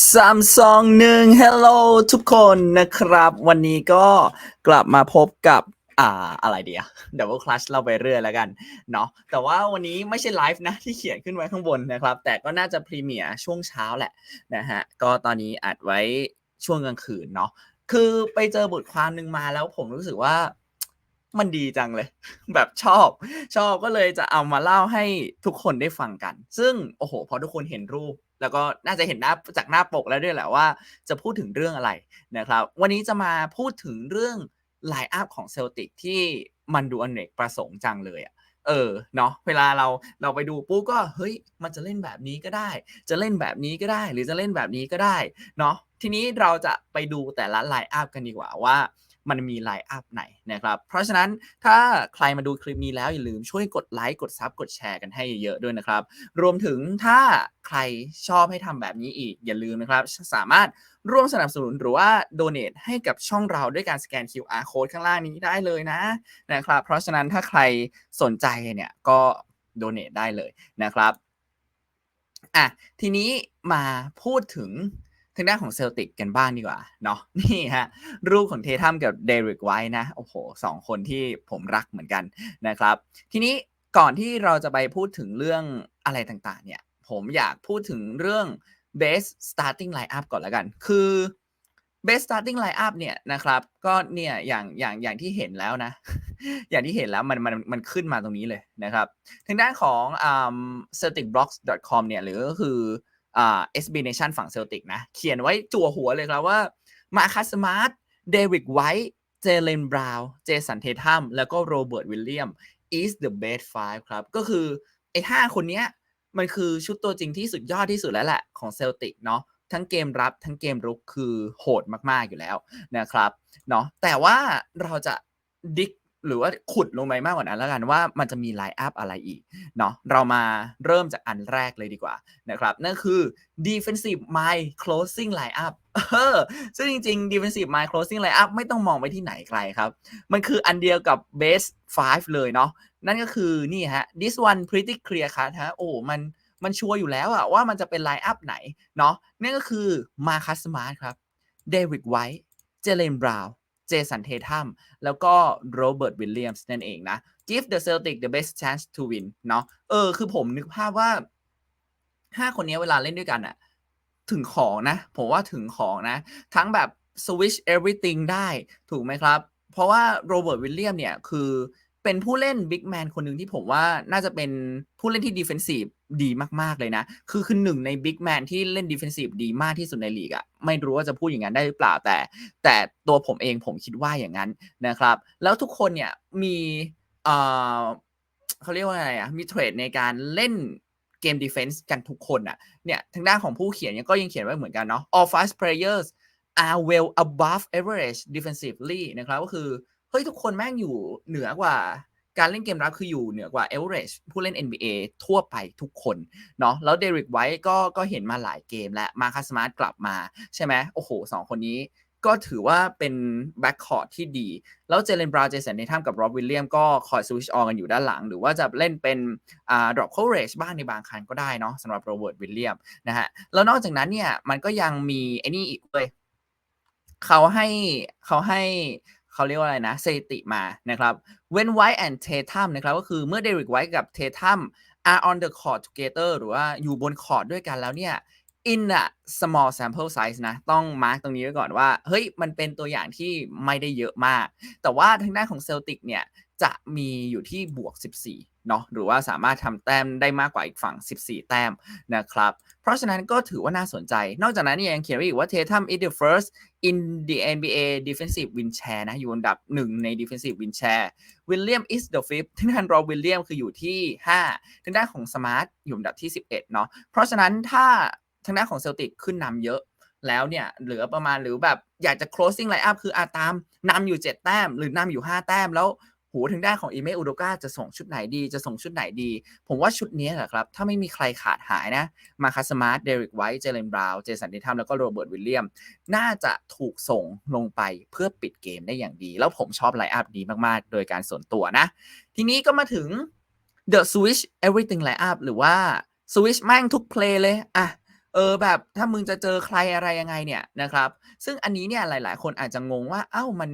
สามสองหนึ่ง hello ทุกคนนะครับ วันนี้ก็กลับมาพบกับอ่าอะไรเดียว double clutch เราไปเรื่อยแล้วกันเนาะแต่ว่าวันนี้ไม่ใช่ไลฟ์นะที่เขียนขึ้นไว้ข้างบนนะครับ แต่ก็น่าจะพรีเมียร์ช่วงเช้าแหละนะฮะก็ตอนนี้อัดไว้ช่วงกลางคืนเนาะคือไปเจอบทความหนึ่งมาแล้วผมรู้สึกว่ามันดีจังเลย แบบชอบ ชอบก็เลยจะเอามาเล่าให้ทุกคนได้ฟังกัน ซึ่งโอ้โหพอทุกคนเห็นรูป แล้วก็น่าจะเห็นหน้าจากหน้าปกแล้วด้วยแหละว่าจะพูดถึงเรื่องอะไรนะครับ วันนี้จะมาพูดถึงเรื่องไลน์อัพของเซลติกที่มันดูอเนกประสงค์จังเลยอะเออเนาะเวลาเราเราไปดูปุ๊บก็เฮ้ยมันจะเล่นแบบนี้ก็ได้ จะเล่นแบบนี้ก็ได้ หรือจะเล่นแบบนี้ก็ได้เนาะทีนี้เราจะไปดูแต่ละไลน์อัพกันดีกว่าว่า มันมีไลน์อัพไหนนะครับ เพราะฉะนั้นถ้าใครมาดูคลิปนี้แล้วอย่าลืมช่วยกดไลค์กดซับกดแชร์กันให้เยอะๆด้วยนะครับ รวมถึงถ้าใครชอบให้ทำแบบนี้อีก อย่าลืมนะครับ สามารถร่วมสนับสนุนหรือว่า donate ให้กับช่องเราด้วยการสแกน QR code ข้างล่างนี้ได้เลยนะนะครับ เพราะฉะนั้นถ้าใครสนใจเนี่ยก็ donate ได้เลยนะครับอะทีนี้มาพูดถึง ทางด้านของเซลติกกันบ้างดีกว่าเนาะนี่ฮะรูปของเททัมกับเดริกไว้นะโอ้โหสองคนที่ผมรักเหมือนกันนะครับ ทีนี้ก่อนที่เราจะไปพูดถึงเรื่องอะไรต่างๆ เนี่ย ผมอยากพูดถึงเรื่อง best starting lineup ก่อนล้วกัน คือ best starting lineup เนี่ยนะครับ ก็เนี่ยอย่างอย่างอย่างที่เห็นแล้วนะ อย่างที่เห็นแล้วมันมันมันขึ้นมาตรงนี้เลยนะครับ ทางด้านของอ่า celticblocks.com เนี่ยหรือก็คือ อ่า SB Nation ฝั่งเซลติกนะ เขียนไว้จั่วหัวเลยครับว่า มาคัสมาร์ตเดวิดไวท์เจเลนบราวน์เจสันเททัมแล้วก็โรเบิร์ตวิลเลียม is the best five ครับ ก็คือไอ้ห้าคนเนี้ยมันคือชุดตัวจริงที่สุดยอดที่สุดแล้วแหละของเซลติกเนาะทั้งเกมรับทั้งเกมรุกคือโหดมากๆอยู่แล้วนะครับเนาะแต่ว่าเราจะดิก หรือว่าขุดลงไปมากกว่านั้นแล้วกันว่ามันจะมีไลน์อัพอะไรอีกเนาะเรามาเริ่มจากอันแรกเลยดีกว่านะครับนั่นคือ defensive mind closing lineup เออซึ่งจริงๆ defensive mind closing lineup ไม่ต้องมองไปที่ไหนไกลครับ มันคืออันเดียวกับ base 5 เลยเนาะนั่นก็คือนี่ฮะ this one pretty clear cut ฮะโอ้มันมันชัวร์อยู่แล้วอะว่ามันจะเป็นไลน์อัพไหนเนาะนั่นก็คือมาคัสมาร์ครับเดวิดไวท์เจเลนบราวน์ เจสันเททัมแล้วก็โรเบิร์ตวิลเลียมส์นั่นเองนะ give the Celtic the best chance to win เนาะเออคือผมนึกภาพว่าห้าคนนี้เวลาเล่นด้วยกันอะถึงของนะ ผมว่าถึงของนะ ทั้งแบบ switch everything ได้ถูกไหมครับ เพราะว่าโรเบิร์ตวิลเลียมเนี่ย คือเป็นผู้เล่นบิ๊กแมนคนหนึ่งที่ผมว่าน่าจะเป็นผู้เล่นที่ดีเฟนซีฟ ดีมากๆเลยนะ คือคือหนึ่งในบิ๊กแมนที่เล่นดีเฟนซีฟดีมากที่สุดในลีกอะ่ะไม่รู้ว่าจะพูดอย่างนั้นได้หรือเปล่าแต่ แต่ตัวผมเองผมคิดว่าอย่างนั้นนะครับ แล้วทุกคนเนี่ยมีเอ่อเขาเรียกว่าอะไรอะ่ะมีเทรดในการเล่นเกมดีเฟนส์กันทุกคนอะ่ะเนี่ยทางด้านของผู้เขียนเนี่ยก็ยังเขียนไว้เหมือนกันเนาะ all fast players are well above average defensively นะครับก็คือเฮ้ยทุกคนแม่งอยู่เหนือกว่า การเล่นเกมรับคืออยู่เหนือกว่า average ผู้เล่น NBA ทั่วไปทุกคนเนาะแล้วเดริกไวท์ก็ก็เห็นมาหลายเกมและมาคัสมาร์ตกลับมาใช่ไหมโอ้โหสองคนนี้ก็ถือว่าเป็นแบ็คคอร์ดที่ดี แล้วเจเลนบราวเจสันในท่ามกับโรบวิลเลียมก็คอยสวิชออนกันอยู่ด้านหลัง หรือว่าจะเล่นเป็นอ่าดรอปโคเรจบ้างในบางครั้งก็ได้เนาะสำหรับโรเบิร์ตวิลเลียมนะฮะ แล้วนอกจากนั้นเนี่ย มันก็ยังมีไอ้นี่อีกเลยเขาให้เขาให้ เขาเรียกว่าอะไรนะสถิติมานะครับ when White and Tatum นะครับก็คือเมื่อเดริกไวท์กับเททัม are on the court together หรือว่าอยู่บนคอร์ดด้วยกันแล้วเนี่ย in a small sample size นะ ต้องมาร์กตรงนี้ไว้ก่อนว่า เฮ้ย มันเป็นตัวอย่างที่ไม่ได้เยอะมาก แต่ว่าทางด้านของเซลติกเนี่ย จะมีอยู่ที่บวก 14 เนาะหรือว่าสามารถทำแต้มได้มากกว่าอีกฝั่ง 14 แต้มนะครับเพราะฉะนั้นก็ถือว่าน่าสนใจ นอกจากนั้นยังเขียนไว้อีกว่า Tatum is the first in the NBA defensive win share นะอยู่อันดับหนึ่งใน defensive win share William is the fifth ทางด้านรอวิลเลียมคืออยู่ที่ 5 ทางด้านของสมาร์ทอยู่อันดับที่ 11 เนาะเพราะฉะนั้นถ้าทางด้านของเซลติกขึ้นนำเยอะแล้วเนี่ยเหลือประมาณหรือแบบอยากจะ closing line up คืออาตามนำอยู่ 7 แต้ม หรือนำอยู่ 5 แต้มแล้ว หูทางด้านของอีเมอุโดกาจะส่งชุดไหนดีจะส่งชุดไหนดี ผมว่าชุดนี้แหละครับ ถ้าไม่มีใครขาดหายนะมาคาสมาร์ทเดริกไวท์เจเลนบราวน์เจสันดิทัมแล้วก็โรเบิร์ตวิลเลียม น่าจะถูกส่งลงไปเพื่อปิดเกมได้อย่างดี แล้วผมชอบไลน์อัพนี้มากๆ โดยการส่วนตัวนะ ทีนี้ก็มาถึง The Switch Everything Line Up หรือว่า Switch แม่งทุกเพลย์เลยอะเออแบบถ้ามึงจะเจอใครอะไรยังไงเนี่ยนะครับ ซึ่งอันนี้เนี่ยหลาย ๆ คนอาจจะงงว่าเอ้ามัน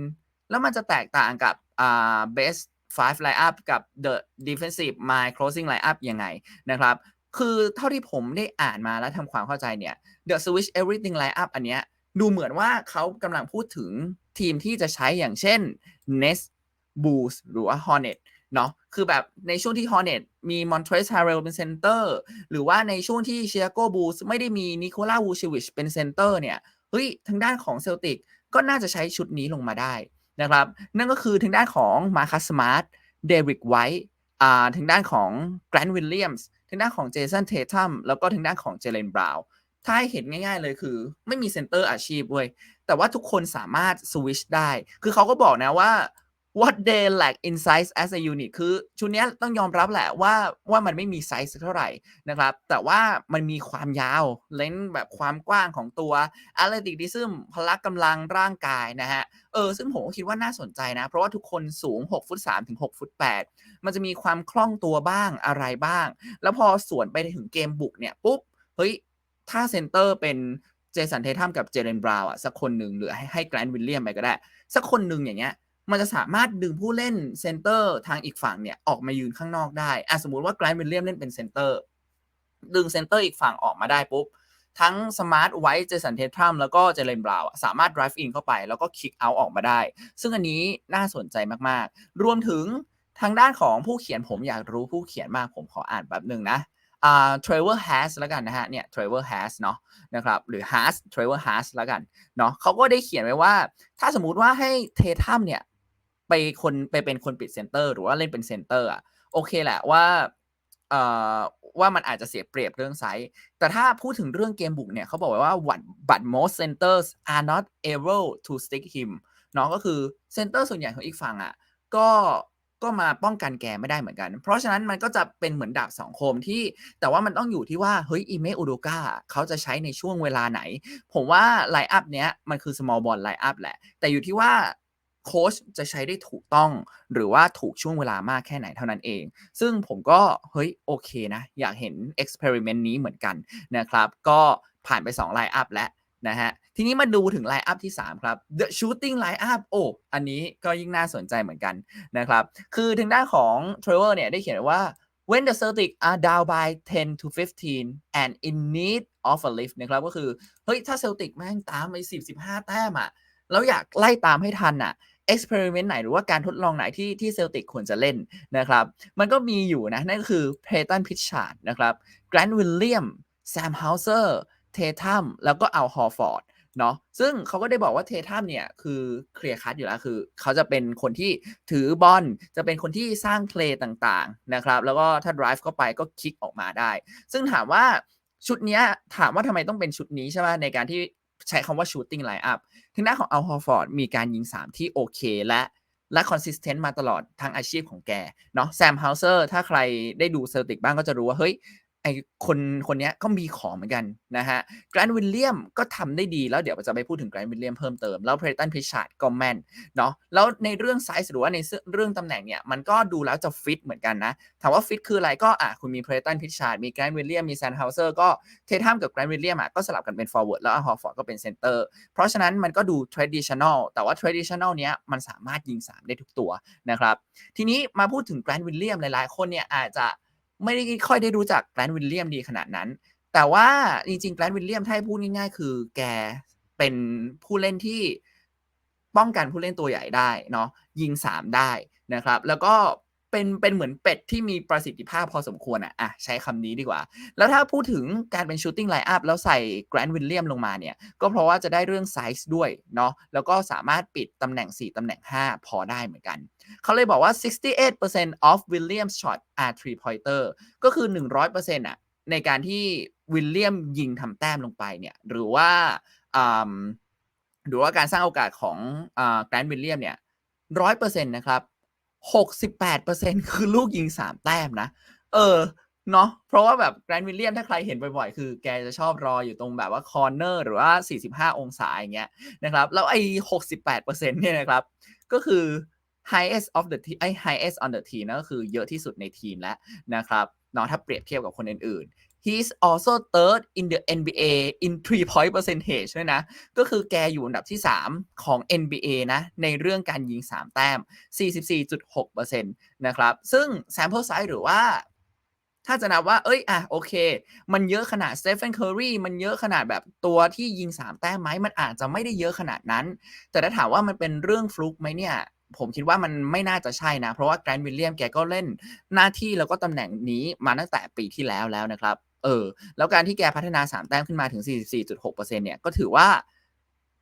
แล้วมันจะแตกต่างกับ อ่า best five lineup กับ the defensive my closing lineup ยังไงนะครับ คือเท่าที่ผมได้อ่านมาแล้วทำความเข้าใจเนี่ย the switch everything lineup อันเนี้ยดูเหมือนว่าเขากำลังพูดถึงทีมที่จะใช้อย่างเช่น Nets Bulls หรือว่า Hornet เนาะคือแบบในช่วงที่ Hornet มี Montrezl Harrell เป็นเซนเตอร์หรือว่าในช่วงที่ Chicago Bulls ไม่ได้มี Nikola Vucevic เป็นเซนเตอร์เนี่ยเฮ้ยทางด้านของเซลติกก็น่าจะใช้ชุดนี้ลงมาได้ นะครับ นั่นก็คือทางด้านของมาคัสสมาร์ตเดริกไวท์ทางด้านของแกรนด์วิลเลียมส์ทางด้านของเจสันเททัมแล้วก็ทางด้านของเจเลนบราวน์ถ้าให้เห็นง่าย ๆ เลยคือ ไม่มีเซนเตอร์อาชีพเว้ยแต่ว่าทุกคนสามารถสวิชได้ คือเขาก็บอกนะว่า what they lack in size as a unit คือชุดนี้ต้องยอมรับแหละว่าว่ามันไม่มีไซส์เท่าไหร่นะครับ แต่ว่ามันมีความยาวเลนส์แบบความกว้างของตัว athleticism พละกำลังร่างกายนะฮะ เออ ซึ่งผมคิดว่าน่าสนใจนะ เพราะว่าทุกคนสูง6ฟุต3ถึง6ฟุต8มันจะมีความคล่องตัวบ้างอะไรบ้าง แล้วพอสวนไปถึงเกมบุกเนี่ย ปุ๊บ เฮ้ย ถ้าเซนเตอร์เป็นเจสันเททัมกับเจเรนบราวน์อะสักคนหนึ่งหรือให้ให้แกรนด์วิลเลียมไปก็ได้ สักคนหนึ่งอย่างเงี้ย มันจะสามารถดึงผู้เล่นเซนเตอร์ทางอีกฝั่งเนี่ยออกมายืนข้างนอกได้อะสมมติว่าแกรนด์วิลเลียมเล่นเป็นเซนเตอร์ดึงเซนเตอร์อีกฝั่งออกมาได้ปุ๊บ ทั้งสมาร์ทไวท์เจสันเททัมแล้วก็เจเลนบราวสามารถ drive in เข้าไปแล้วก็ kick out ออกมาได้ ซึ่งอันนี้น่าสนใจมากๆ รวมถึงทางด้านของผู้เขียนผมอยากรู้ผู้เขียนมากผมขออ่านแบบหนึ่งนะอ่า Trevor Has แล้วกันนะฮะเนี่ย Trevor Has เนาะนะครับหรือ Has Trevor Has แล้วกันเนาะเขาก็ได้เขียนไว้ว่า ถ้าสมมุติว่าให้เททัมเนี่ย ไปคนไปเป็นคนปิดเซนเตอร์ หรือว่าเล่นเป็นเซนเตอร์อะโอเคแหละว่าเอ่อว่ามันอาจจะเสียเปรียบเรื่องไซส์ แต่ถ้าพูดถึงเรื่องเกมบุกเนี่ยเขาบอกไว้ว่า what but most centers are not able to stick him เนาะก็คือเซนเตอร์ส่วนใหญ่ของอีกฝั่งอะก็ก็มาป้องกันแกไม่ได้เหมือนกัน เพราะฉะนั้นมันก็จะเป็นเหมือนดาบสองคมที่ แต่ว่ามันต้องอยู่ที่ว่า เฮ้ย อีเมอุโดกาเขาจะใช้ในช่วงเวลาไหน ผมว่าไลอัพเนี้ยมันคือ small ball ไลอัพแหละ แต่อยู่ที่ว่า โค้ชจะใช้ได้ถูกต้องหรือว่าถูกช่วงเวลามากแค่ไหนเท่านั้นเอง ซึ่งผมก็เฮ้ยโอเคนะ อยากเห็น experiment นี้เหมือนกันนะครับ ก็ผ่านไป2ไลน์อัพแล้วนะฮะทีนี้มาดูถึงไลน์อัพที่ 3 ครับ the shooting line up โอ้อันนี้ก็ยิ่งน่าสนใจเหมือนกันนะครับ คือทางด้านของ Trevor เนี่ยได้เขียนว่า when the Celtics are down by 10 to 15 and in need of a lift นะครับก็คือ เฮ้ย ถ้าเซลติกแม่งตามไป10 15 แต้มอะ แล้วอยากไล่ตามให้ทันอะ experiment ไหนหรือว่าการทดลองไหนที่ที่เซลติกควรจะเล่นนะครับ มันก็มีอยู่นะ นั่นก็คือเพตันพิชชาร์ดนะครับแกรนด์วิลเลียมแซมเฮาเซอร์เททัมแล้วก็เอาฮอร์ฟอร์ดเนาะซึ่งเขาก็ได้บอกว่าเททัมเนี่ย คือเคลียร์คัดอยู่แล้วคือ เขาจะเป็นคนที่ถือบอลจะเป็นคนที่สร้างเพลย์ต่างๆนะครับ แล้วก็ถ้า drive เข้าไปก็คลิกออกมาได้ ซึ่งถามว่าชุดนี้ถามว่าทำไมต้องเป็นชุดนี้ใช่ไหมในการที่ ใช้คำว่า shooting line up ทางด้านของอัลฮอร์ฟอร์ดมีการยิง 3 ที่โอเคและและ consistent มาตลอดทั้งอาชีพของแกเนาะแซมเฮาเซอร์ถ้าใครได้ดูเซอร์ติกบ้างก็จะรู้ว่า เฮ้ย ไอคนคนนี้ก็มีของเหมือนกันนะฮะแกรนด์วิลเลียมก็ทำได้ดีแล้วเดี๋ยวจะไปพูดถึงแกรนด์วิลเลียมเพิ่มเติม แล้วเพรตันพิชาร์ดก็แมนเนาะแล้วในเรื่องไซส์หรือว่าในเรื่องตำแหน่งเนี่ยมันก็ดูแล้วจะฟิตเหมือนกันนะถามว่าฟิตคืออะไรก็อะคุณมีเพรตันพิชาร์ดมีแกรนด์วิลเลียมมีแซนเฮาเซอร์ก็เททัมกับแกรนด์วิลเลียมอะก็สลับกันเป็นฟอร์เวิร์ดแล้วฮอร์ฟอร์ดก็เป็นเซนเตอร์เพราะฉะนั้นมันก็ดู traditional แต่ว่า traditional เนี้ยมันสามารถยิง3ได้ทุกตัวนะครับทีนี้มาพูดถึงแกรนด์วิลเลียมหลายๆ คนเนี่ยอาจจะ ไม่ได้ค่อยได้รู้จักแกรนด์วิลเลียมดีขนาดนั้น แต่ว่าจริงๆแกรนด์วิลเลียมถ้าให้พูดง่ายๆ คือแกเป็นผู้เล่นที่ป้องกันผู้เล่นตัวใหญ่ได้เนาะยิง 3 ได้นะครับ แล้วก็ เป็นเป็นเหมือนเป็ดที่มีประสิทธิภาพพอสมควรอะอะใช้คำนี้ดีกว่า แล้วถ้าพูดถึงการเป็นชูตติ้งไลน์อัพแล้วใส่แกรนด์วิลเลียมลงมาเนี่ย ก็เพราะว่าจะได้เรื่องไซส์ด้วยเนาะแล้วก็สามารถปิดตำแหน่ง 4ตำแหน่ง 5 พอได้เหมือนกัน เขาเลยบอกว่า 68% of Williams shot are three pointer ก็คือ 100%อะในการที่วิลเลียมยิงทำแต้มลงไปเนี่ยหรือว่าหรือว่าการสร้างโอกาสของแกรนด์วิลเลียมเนี่ยร้อยเปอร์เซ็นต์นะครับ หกสิบแปดเปอร์เซ็นคือลูกยิงสามแต้มนะ เออ เนาะเพราะว่าแบบแกรนด์วิลเลียมถ้าใครเห็นบ่อยๆ คือแกจะชอบรออยู่ตรงแบบว่าคอร์เนอร์หรือว่า 45 องศาอย่างเงี้ยนะครับ แล้วไอ้68%เปอร์เซ็นเนี่ยนะครับ ก็คือ highest of the team ไอ้ highest on the team นั่นก็คือเยอะที่สุดในทีมแล้วนะครับเนาะถ้าเปรียบเทียบกับคนอื่น he's also third in the NBA in three point percentage ด้วยนะ ก็คือแกอยู่อันดับที่ 3 ของ NBA นะ ในเรื่องการยิง 3 แต้ม 44.6%นะครับ ซึ่ง sample size หรือว่าถ้าจะนับว่า เอ้ย อะ โอเค มันเยอะขนาด Stephen Curry มันเยอะขนาดแบบตัวที่ยิง 3 แต้มไหม มันอาจจะไม่ได้เยอะขนาดนั้น แต่ถ้าถามว่ามันเป็นเรื่องฟลุกไหมเนี่ย ผมคิดว่ามันไม่น่าจะใช่นะ เพราะว่าแกรนด์วิลเลียมแกก็เล่นหน้าที่แล้วก็ตำแหน่งนี้มาตั้งแต่ปีที่แล้วแล้วนะครับ เออ แล้วการที่แกพัฒนา3แต้มขึ้นมาถึง 44.6%เนี่ยก็ถือว่า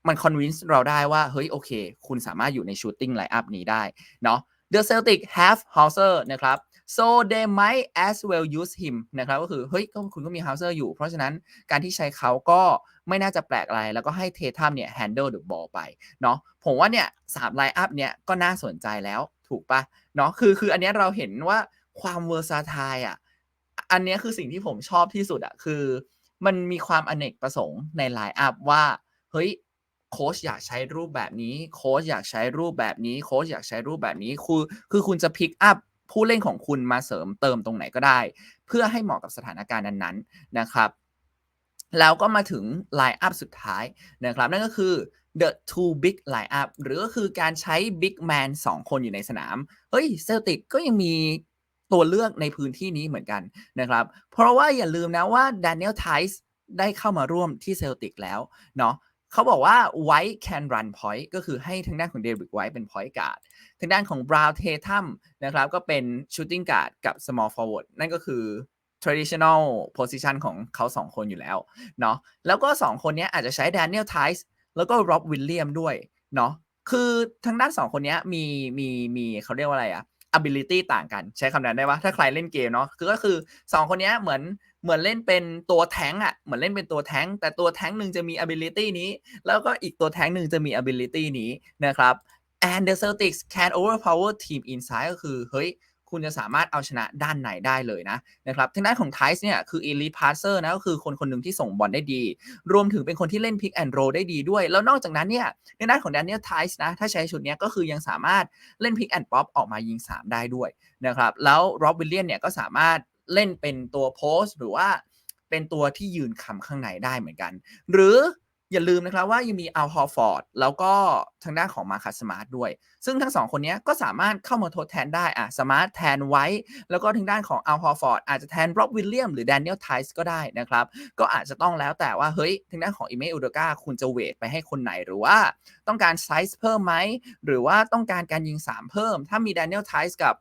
มันคอนวินส์เราได้ว่า เฮ้ย โอเค คุณสามารถอยู่ในชูตติ้งไลน์อัพนี้ได้ เนาะ The Celtic have Hauser นะครับ so they might as well use him นะครับก็คือ เฮ้ยก็คุณก็มี Hauser อยู่ เพราะฉะนั้นการที่ใช้เขาก็ไม่น่าจะแปลกอะไร แล้วก็ให้เททัมเนี่ย handle the ball ไป เนาะผมว่าเนี่ยสามไลน์อัพเนี่ยก็น่าสนใจแล้วถูกปะเนาะคือคืออันนี้เราเห็นว่าความเวอร์ซาไทอะ อันนี้คือสิ่งที่ผมชอบที่สุดอะคือ มันมีความอเนกประสงค์ในไลน์อัพว่า เฮ้ยโค้ชอยากใช้รูปแบบนี้ โค้ชอยากใช้รูปแบบนี้ โค้ชอยากใช้รูปแบบนี้ คือ คือคุณจะพิกอัพผู้เล่นของคุณมาเสริมเติมตรงไหนก็ได้ เพื่อให้เหมาะกับสถานการณ์นั้นๆนะครับ แล้วก็มาถึงไลน์อัพสุดท้ายนะครับ นั่นก็คือ the two big lineup หรือก็คือการใช้ big man 2 คนอยู่ในสนาม เฮ้ยเซลติกก็ยังมี ตัวเลือกในพื้นที่นี้เหมือนกันนะครับ เพราะว่าอย่าลืมนะว่า Daniel Tice ได้เข้ามาร่วมที่เซลติกแล้วเนาะเขาบอกว่า White can run point ก็คือให้ทางด้านของเดวิดไวท์เป็น point guard ทางด้านของ Brown Tatum นะครับก็เป็น shooting guard กับ small forward นั่นก็คือ traditional position ของเขา 2 คนอยู่แล้วเนาะแล้วก็ 2 คนนี้อาจจะใช้ Daniel Tice แล้วก็ Rob Williams ด้วยเนาะคือทางด้าน 2 คนนี้มีมีมีเขาเรียกว่าอะไรอะ ability ต่างกัน ใช้คำนั้นได้ว่าถ้าใครเล่นเกมเนาะคือก็คือ 2 คนนี้เหมือนเหมือนเล่นเป็นตัวแท้งอะเหมือนเล่นเป็นตัวแท้ง แต่ตัวแท้งหนึ่งจะมี ability นี้ แล้วก็อีกตัวแท้งหนึ่งจะมี ability นี้นะครับ and the Celtics can overpower team inside ก็คือเฮ้ย คุณจะสามารถเอาชนะด้านไหนได้เลยนะนะครับทางด้านของ Tice เนี่ยคือ elite passer นะก็คือคนคนหนึ่งที่ส่งบอลได้ดี รวมถึงเป็นคนที่เล่น pick and roll ได้ดีด้วย แล้วนอกจากนั้นเนี่ยในด้านของ Daniel Tice นะถ้าใช้ชุดนี้ก็คือยังสามารถเล่น pick and pop ออกมายิง 3 ได้ด้วยนะครับแล้ว Rob Williams เนี่ยก็สามารถเล่นเป็นตัว post หรือว่าเป็นตัวที่ยืนคำข้างในได้เหมือนกัน หรือ อย่าลืมนะครับว่ายังมีอัลฮอร์ฟอร์ดแล้วก็ทางด้านของมาคัสสมาร์ทด้วย ซึ่งทั้งสองคนนี้ก็สามารถเข้ามาทดแทนได้อะสมาร์ทแทนไว้ แล้วก็ทางด้านของอัลฮอร์ฟอร์ดอาจจะแทนร็อบวิลเลียมหรือแดเนียลไทส์ก็ได้นะครับ ก็อาจจะต้องแล้วแต่ว่า เฮ้ย ทางด้านของอิเมอุดกาคุณจะเวทไปให้คนไหนหรือว่า ต้องการไซส์เพิ่มไหม หรือว่าต้องการการยิง 3 เพิ่ม ถ้ามีแดเนียลไทส์กับ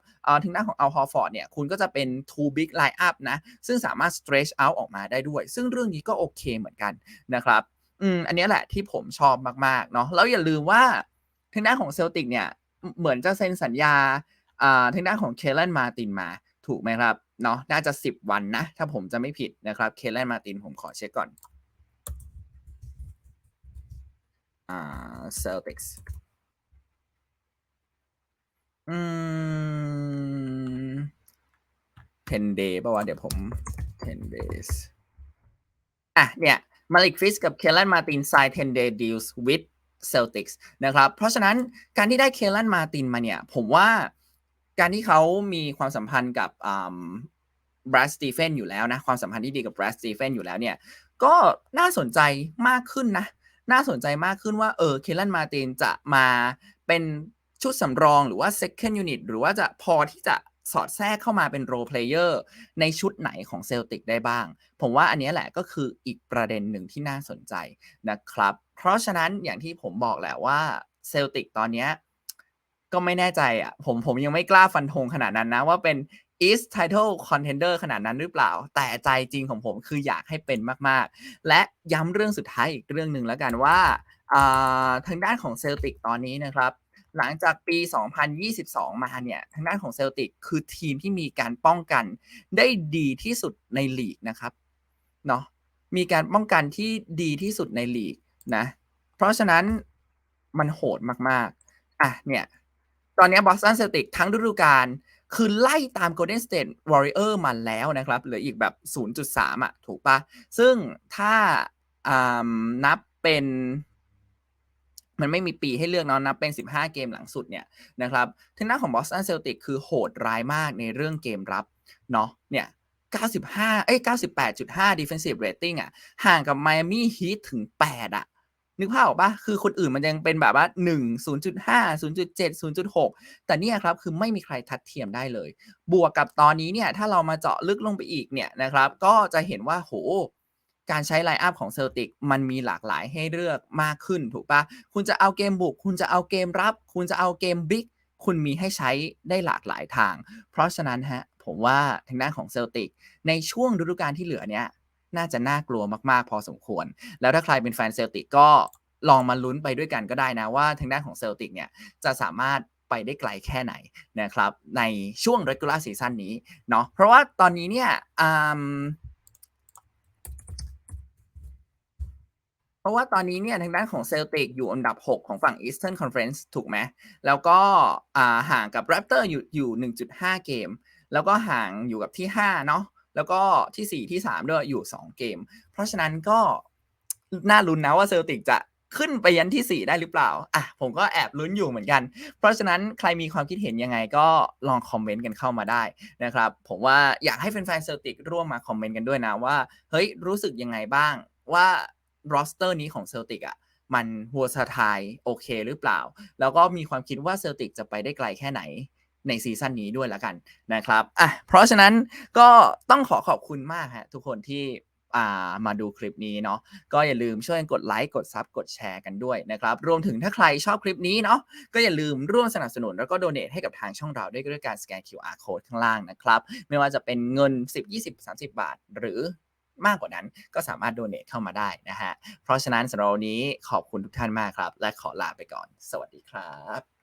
ทางด้านของอัลฮอร์ฟอร์ดเนี่ยคุณก็จะเป็น two big line up นะซึ่งสามารถ stretch out ออกมาได้ด้วย ซึ่งเรื่องนี้ก็โอเคเหมือนกันนะครับ อืมอันนี้แหละที่ผมชอบมากๆเนาะแล้วอย่าลืมว่าทางด้านของเซลติกเนี่ยเหมือนจะเซ็นสัญญาอ่าทางด้านของเคเลนมาตินมาถูกไหมครับเนาะน่าจะ 10 วันนะ ถ้าผมจะไม่ผิดนะครับเคเลนมาตินผมขอเช็คก่อนอ่าเซลติกส์อืม10 day ป่าวะเดี๋ยวผม 10 days อะเนี่ย มาลิกฟิสกับเคลันมาติน sign 10 day deals with Celtics นะครับ เพราะฉะนั้นการที่ได้เคลันมาตินมาเนี่ย ผมว่าการที่เขามีความสัมพันธ์กับบรัสตีเฟนอยู่แล้วนะ ความสัมพันธ์ที่ดีกับบรัสตีเฟนอยู่แล้วเนี่ย ก็น่าสนใจมากขึ้นนะ น่าสนใจมากขึ้นว่าเออเคลันมาตินจะมาเป็นชุดสำรองหรือว่า second unit หรือว่าจะพอที่จะ สอดแทรกเข้ามาเป็นโรเพลเยอร์ในชุดไหนของเซลติกได้บ้าง ผมว่าอันนี้แหละก็คืออีกประเด็นหนึ่งที่น่าสนใจนะครับ เพราะฉะนั้นอย่างที่ผมบอกแหละว่าเซลติกตอนนี้ก็ไม่แน่ใจอะผมผมยังไม่กล้าฟันธงขนาดนั้นนะ ว่าเป็น East Title Contender ขนาดนั้นหรือเปล่า แต่ใจจริงของผมคืออยากให้เป็นมาก ๆ และย้ำเรื่องสุดท้ายอีกเรื่องหนึ่งแล้วกันว่าทางด้านของเซลติกตอนนี้นะครับ หลังจากปี 2022 มาเนี่ย ทางด้านของเซลติกคือทีมที่มีการป้องกันได้ดีที่สุดในลีกนะครับ เนาะมีการป้องกันที่ดีที่สุดในลีกนะ เพราะฉะนั้นมันโหดมากๆ อะเนี่ย ตอนนี้บอสตันเซลติกทั้งฤดูกาลคือไล่ตาม Golden State Warrior มาแล้วนะครับ เหลืออีกแบบ 0.3 อะ ถูกปะซึ่งถ้านับเป็น มันไม่มีปีให้เลือกเนาะนับเป็น 15 เกมหลังสุดเนี่ยนะครับทางด้านของ Boston Celtics คือโหดร้ายมากในเรื่องเกมรับเนาะเนี่ย95 เอ้ย 98.5 defensive rating อะห่างกับ Miami Heat ถึง 8อะนึกภาพออกปะคือคนอื่นมันยังเป็นแบบว่า 1 0.5 0.7 0.6 แต่เนี่ยครับคือไม่มีใครทัดเทียมได้เลย บวกกับตอนนี้เนี่ย ถ้าเรามาเจาะลึกลงไปอีกเนี่ยนะครับ ก็จะเห็นว่าโอ้โฮ การใช้ไลน์อัปของ Celtics มันมีหลากหลายให้เลือกมากขึ้นถูกปล่าคุณจะเอาเกมบุก คุณจะเอาเกมรับ คุณจะเอาเกมบิ๊กคุณมีให้ใช้ได้หลากหลายทาง เพราะฉะนั้นครับผมว่าทางด้านของ Celtics ในช่วงฤดูกาลที่เหลือเนี่ยน่าจะน่ากลัวมากๆ พอสมควร แล้วถ้าใครเป็นแฟน Celtics ก็ลองมาลุ้นไปด้วยกันก็ได้นะว่าทางด้านของ Celtics เนี่ยจะสามารถไปได้ไกลแค่ไหนนะครับในช่วง regular season นี้เนาะเพราะว่าตอนนี้เนี่ย ราะว่าตอนนี้เนี่ยทางด้านของ Celtics อยู่อันดับ 6 ของฝั่ง Eastern Conference ถูกไหม แล้วก็ห่างกับ Raptor อยู่อยู่ 1.5 เกม แล้วก็ห่างอยู่กับที่5เนาะ แล้วก็ที่ 4 ที่3ด้วยอยู่ 2 เกม เพราะฉะนั้นก็น่าลุ้นนะว่า Celtics จะขึ้นไปยันที่ 4 ได้หรือเปล่าอะผมก็แอบลุ้นอยู่เหมือนกัน เพราะฉะนั้นใครมีความคิดเห็นยังไงก็ลองคอมเมนต์กันเข้ามาได้นะครับ ผมว่าอยากให้แฟนๆ Celtics ร่วมมาคอมเมนต์กันด้วยนะว่า เฮ้ย รู้สึกยังไงบ้างว่า roster นี้ของ Celtics อะมัน versatile โอเคหรือเปล่า แล้วก็มีความคิดว่า Celtics จะไปได้ไกลแค่ไหนในซีซั่นนี้ด้วยล้วกันนะครับอะเพราะฉะนั้นก็ต้องขอขอบคุณมากครับทุกคนที่อ่ามาดูคลิปนี้เนาะก็อย่าลืมช่วยกดไลค์กดซับกดแชร์กันด้วยนะครับรวมถึงถ้าใครชอบคลิปนี้เนาะก็อย่าลืมร่วมสนับสนุนแล้วก็โดเนตให้กับทางช่องเราด้วยด้วยการสแกน QR Code ข้างล่างนะครับ ไม่ว่าจะเป็นเงิน 10 20 30 บาท หรือ มากกว่านั้นก็สามารถโดเนทเข้ามาได้นะฮะเพราะฉะนั้นสำหรับวันนี้ขอบคุณทุกท่านมากครับ และขอลาไปก่อน สวัสดีครับ